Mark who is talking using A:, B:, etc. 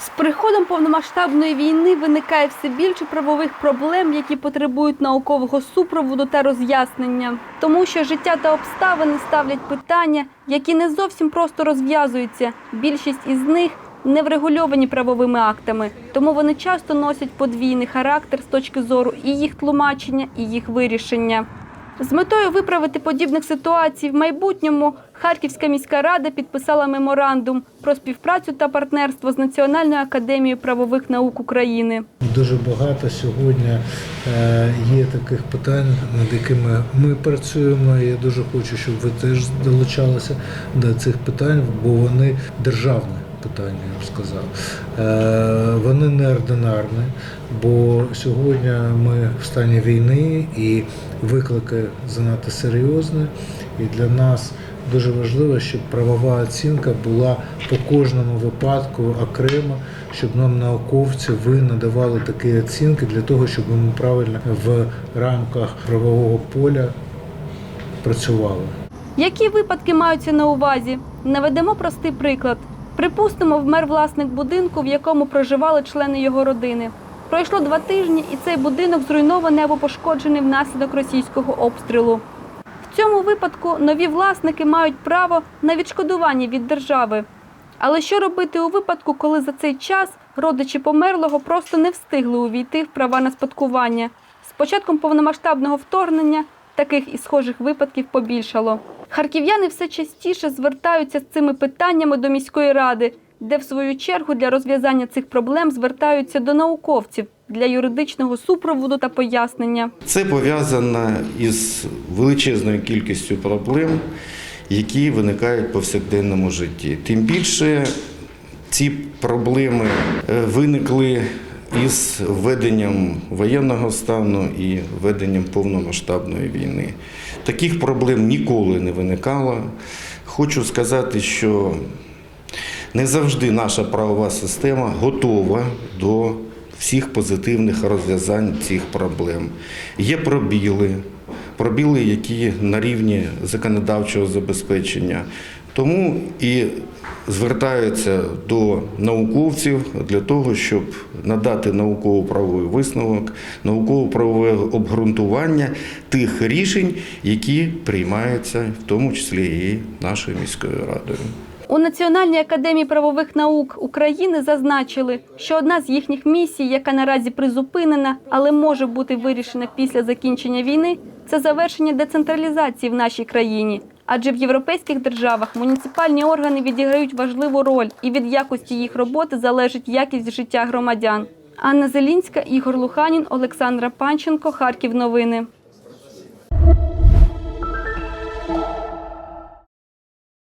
A: З приходом повномасштабної війни виникає все більше правових проблем, які потребують наукового супроводу та роз'яснення, тому що життя та обставини ставлять питання, які не зовсім просто розв'язуються. Більшість із них не врегульовані правовими актами, тому вони часто носять подвійний характер з точки зору і їх тлумачення, і їх вирішення. З метою виправити подібних ситуацій в майбутньому Харківська міська рада підписала меморандум про співпрацю та партнерство з Національною академією правових наук України.
B: Дуже багато сьогодні е, є таких питань, над якими ми працюємо. Я дуже хочу, щоб ви теж долучалися до цих питань, бо вони державні питання, я б сказав. Е, Вони неординарні, бо сьогодні ми в стані війни і виклики занадто серйозні. І для нас дуже важливо, щоб правова оцінка була по кожному випадку окремо, щоб нам науковці ви надавали такі оцінки для того, щоб ми правильно в рамках правового поля працювали.
A: Які випадки маються на увазі? Наведемо простий приклад. Припустимо, вмер власник будинку, в якому проживали члени його родини. Пройшло два тижні, і цей будинок зруйнований або пошкоджений внаслідок російського обстрілу. В цьому випадку нові власники мають право на відшкодування від держави. Але що робити у випадку, коли за цей час родичі померлого просто не встигли увійти в права на спадкування? З початком повномасштабного вторгнення таких і схожих випадків побільшало. Харків'яни все частіше звертаються з цими питаннями до міської ради, де в свою чергу для розв'язання цих проблем звертаються до науковців для юридичного супроводу та пояснення.
C: Це пов'язано із величезною кількістю проблем, які виникають в повсякденному житті. Тим більше ці проблеми е, виникли із введенням воєнного стану і введенням повномасштабної війни. Таких проблем ніколи не виникало. Хочу сказати, що не завжди наша правова система готова до всіх позитивних розв'язань цих проблем. Є пробіли, пробіли, які на рівні законодавчого забезпечення. Тому і звертаються до науковців для того, щоб надати науково-правовий висновок, науково-правове обґрунтування тих рішень, які приймаються, в тому числі і нашою міською радою.
A: У Національній академії правових наук України зазначили, що одна з їхніх місій, яка наразі призупинена, але може бути вирішена після закінчення війни, це завершення децентралізації в нашій країні. Адже в європейських державах муніципальні органи відіграють важливу роль, і від якості їх роботи залежить якість життя громадян. Анна Зелінська, Ігор Луханін, Олександра Панченко, Харків. Новини.